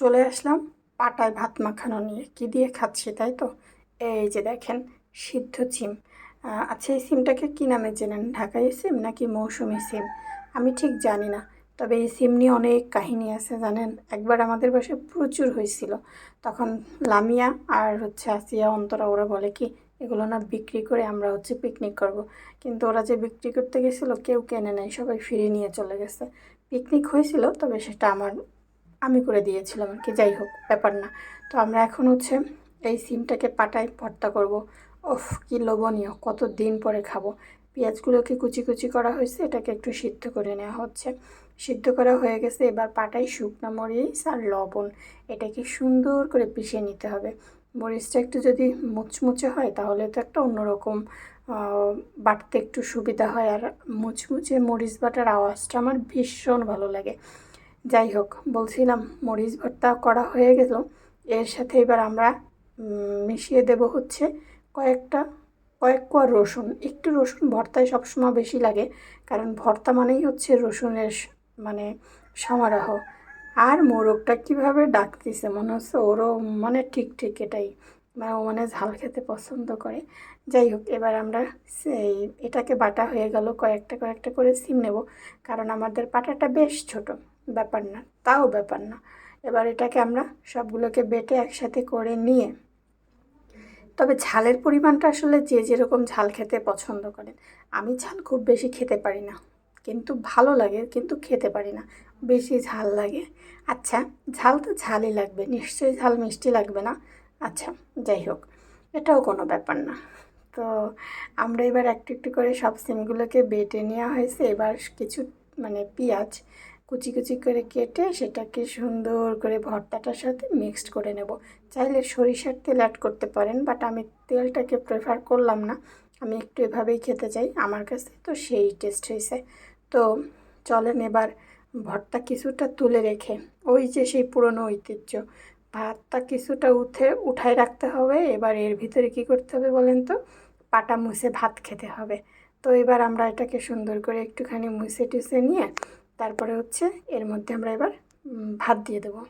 চলে আসলাম পাটায় ভাত মাখানো নিয়ে। কি দিয়ে খাচ্ছি তাই তো? এই যে দেখেন, সিদ্ধ সিম। আচ্ছা এই সিমটাকে কী নামে চেনেন? ঢাকাই সিম নাকি মৌসুমি সিম? আমি ঠিক জানি না, তবে এই সিম নিয়ে অনেক কাহিনী আছে, জানেন? একবার আমাদের বাসায় প্রচুর হয়েছিল। তখন লামিয়া আর হচ্ছে আসিয়া অন্তরা, ওরা বলে কি, এগুলো না বিক্রি করে আমরা হচ্ছে পিকনিক করব। কিন্তু ওরা যে বিক্রি করতে গেছিল, কেউ কেনে নেয় সবাই ফিরে নিয়ে চলে গেছে। পিকনিক হয়েছিল, তবে সেটা আমার আমি করে দিয়েছিলাম আর কি, যাই হোক, ব্যাপার না। তো আমরা এখন হচ্ছে এই সিমটাকে পাটায় ভর্তা করব। ওফ, কি লোভনীয়, কত দিন পরে খাব। পেঁয়াজগুলোকে কুচি কুচি করা হয়েছে, এটাকে একটু সিদ্ধ করে নেওয়া হচ্ছে। সিদ্ধ করা হয়ে গেছে, এবার পাটায় শুকনো মরিচ আর লবণ, এটাকে সুন্দর করে পিষে নিতে হবে। মরিচটা একটু যদি মুচমুচে হয়, তাহলে তো একটা অন্যরকম বাটতে একটু সুবিধা হয়। আর মুচমুচে মরিচ বাটার আওয়াজটা আমার ভীষণ ভালো লাগে। যাই হোক বলছিলাম মরিচ ভর্তা করা হয়ে গেল। এর সাথে এবার আমরা মিশিয়ে দেব হচ্ছে কয়েকটা, কয়েক কোয়া রসুন। একটু রসুন ভর্তায় সবসময় বেশি লাগে, কারণ ভর্তা মানেই হচ্ছে রসুনের মানে সমারোহ। আর মোরগটা কীভাবে ডাকতেছে মনে হচ্ছে ওরও মানে ঠিক ঠিক এটাই। মানে ও মানে ঝাল খেতে পছন্দ করে। যাই হোক এবার আমরা সেই, এটাকে বাটা হয়ে গেল, কয়েকটা কয়েকটা করে সিম নেব, কারণ আমাদের পাটাটা বেশ ছোট। ব্যাপার না, তাও ব্যাপার না। এবার এটাকে আমরা সবগুলোকে বেটে একসাথে করে নিয়ে, তবে ঝালের পরিমাণটা আসলে যে যেরকম ঝাল খেতে পছন্দ করেন, আমি ঝাল খুব বেশি খেতে পারি না। কিন্তু ভালো লাগে, কিন্তু খেতে পারি না। বেশি ঝাল লাগে। আচ্ছা ঝাল তো ঝালই লাগবে, নিশ্চয়ই ঝাল মিষ্টি লাগবে না? আচ্ছা যাই হোক, এটাও কোনো ব্যাপার না। তো আমরা এবার একটু একটু করে সব সিমগুলোকে বেটে নেওয়া হয়েছে। এবার কিছু মানে পেঁয়াজ কুচি কুচি করে কেটে সেটাকে সুন্দর করে ভর্তাটার সাথে মিক্সড করে নেব। চাইলে সরিষার তেল অ্যাড করতে পারেন বাট আমি তেলটাকে প্রেফার করলাম না। আমি একটু এভাবেই খেতে চাই, আমার কাছে তো সেই টেস্ট হয়েছে তো চলেন এবার ভর্তা কিছুটা তুলে রেখে, ওই যে সেই পুরনো ঐতিহ্য, ভাতটা কিছুটা উঠে, উঠায় রাখতে হবে। এবার এর ভিতরে কি করতে হবে বলেন তো? পাটা মুছে ভাত খেতে হবে। তো এবার আমরা এটাকে সুন্দর করে একটুখানি মুছে টুছে নিয়ে তারপরে হচ্ছে এর মধ্যে আমরা এবার ভাত দিয়ে দেবো।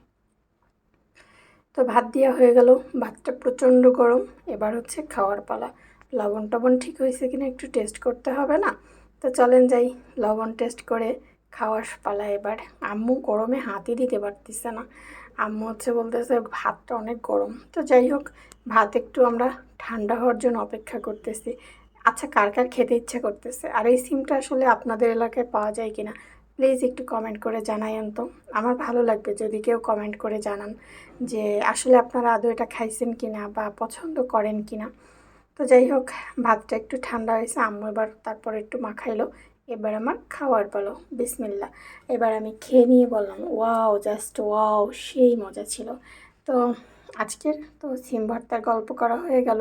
তো ভাত দেওয়া হয়ে গেল, ভাতটা প্রচণ্ড গরম। এবার হচ্ছে খাওয়ার পালা। লবণ টবণ ঠিক হয়েছে কিনা একটু টেস্ট করতে হবে না? তো চলেন যাই, লবণ টেস্ট করে খাওয়ার পালা এবার। আম্মু গরমে হাতই দিতে পারতেছে না। আম্মু হচ্ছে বলতেছে ভাতটা অনেক গরম। তো যাই হোক, ভাত একটু আমরা ঠান্ডা হওয়ার জন্য অপেক্ষা করতেছি। আচ্ছা কার কার খেতে ইচ্ছা করতেছে? আর এই সিমটা আসলে আপনাদের এলাকায় পাওয়া যায় কিনা? প্লিজ একটু কমেন্ট করে জানাইন তো আমার ভালো লাগবে যদি কেউ কমেন্ট করে জানান যে আসলে আপনারা আদৌ এটা খাইছেন কি না বা পছন্দ করেন কি না তো যাই হোক, ভাতটা একটু ঠান্ডা হয়েছে, আম্মু এবার তারপর একটু মাখাইলো, এবার আমার খাওয়ার পালো, বিসমিল্লা। এবার আমি খেয়ে নিয়ে বললাম, ওয়াও, জাস্ট ওয়াও, সেই মজা ছিল। তো আজকের তো সিম ভর্তার গল্প করা হয়ে গেল,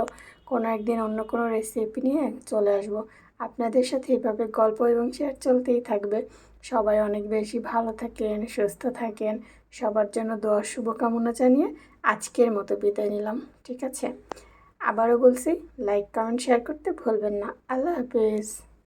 কোনো একদিন অন্য কোনো রেসিপি নিয়ে চলে আসব। আপনাদের সাথে এভাবে গল্প এবং শেয়ার চলতেই থাকবে। সবাই অনেক বেশি ভালো থাকেন, সুস্থ থাকেন। সবার জন্য দোয়ার শুভকামনা জানিয়ে আজকের মতো বিদায় নিলাম। ঠিক আছে? আবারও বলছি লাইক কমেন্ট শেয়ার করতে ভুলবেন না। আল্লাহ হাফেজ।